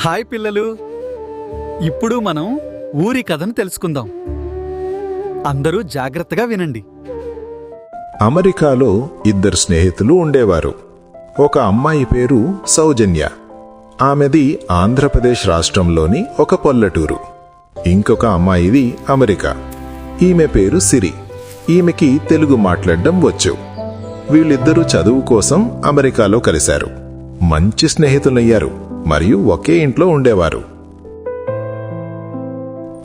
Hi పిల్లలు. ఇప్పుడు మనం ఊరి కథను తెలుసుకుందాం. అందరూ జాగ్రత్తగా వినండి. అమెరికాలో ఇద్దరు స్నేహితులు ఉండేవారు. ఒక అమ్మాయి పేరు సౌజన్య. ఆమెది ఆంధ్రప్రదేశ్ రాష్ట్రంలోని ఒక పల్లెటూరు. ఇంకొక అమ్మాయిది అమెరికా. ఈమె పేరు సిరి. ఈమెకి తెలుగు మాట్లాడడం వచ్చు. వీళ్ళిద్దరూ చదువు కోసం అమెరికాలో కలిశారు. మంచి స్నేహితులయ్యారు. మరియు ఒకే ఇంట్లో ఉండేవారు.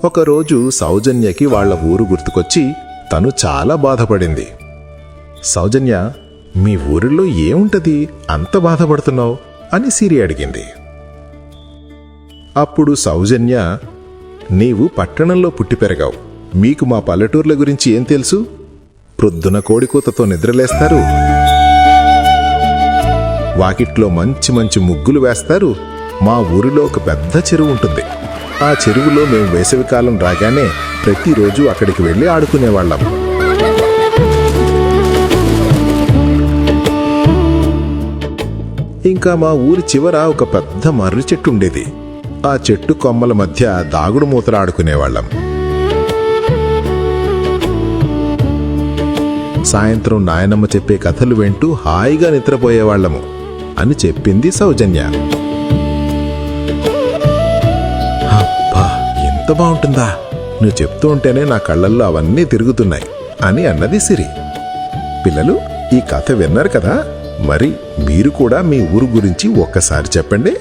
ఒకరోజు సౌజన్యకి వాళ్ళ ఊరు గుర్తుకొచ్చి తను చాలా బాధపడింది. సౌజన్య మీ ఊరిలో ఏముంటది? అంత బాధపడుతున్నావు? అని సిరి అడిగింది. అప్పుడు సౌజన్య నీవు పట్టణంలో పుట్టి పెరగావు. మీకు మా పల్లెటూర్ల గురించి ఏం తెలుసు? ప్రొద్దున కోడికూతతో నిద్రలేస్తారు. వాకిట్లో మంచి మంచి ముగ్గులు వేస్తారు. మా ఊరిలో ఒక పెద్ద చెరువు ఉంటుంది. ఆ చెరువులో మేము వేసవికాలం రాగానే ప్రతిరోజు అక్కడికి వెళ్ళి ఆడుకునేవాళ్ళం. ఇంకా మా ఊరి చివర ఒక పెద్ద మర్రి చెట్టు ఉండేది. ఆ చెట్టు కొమ్మల మధ్య దాగుడు మూతలు ఆడుకునేవాళ్ళం. సాయంత్రం నాయనమ్మ చెప్పే కథలు వింటూ హాయిగా నిద్రపోయేవాళ్ళము. అని చెప్పింది సౌజన్య. అబ్బా ఎంత బాగుంటుందా? నువ్వు చెప్తూ ఉంటేనే నా కళ్ళల్లో అవన్నీ తిరుగుతున్నాయి అని అన్నది సిరి. పిల్లలు ఈ కథ విన్నారు కదా? మరి మీరు కూడా మీ ఊరు గురించి ఒక్కసారి చెప్పండి.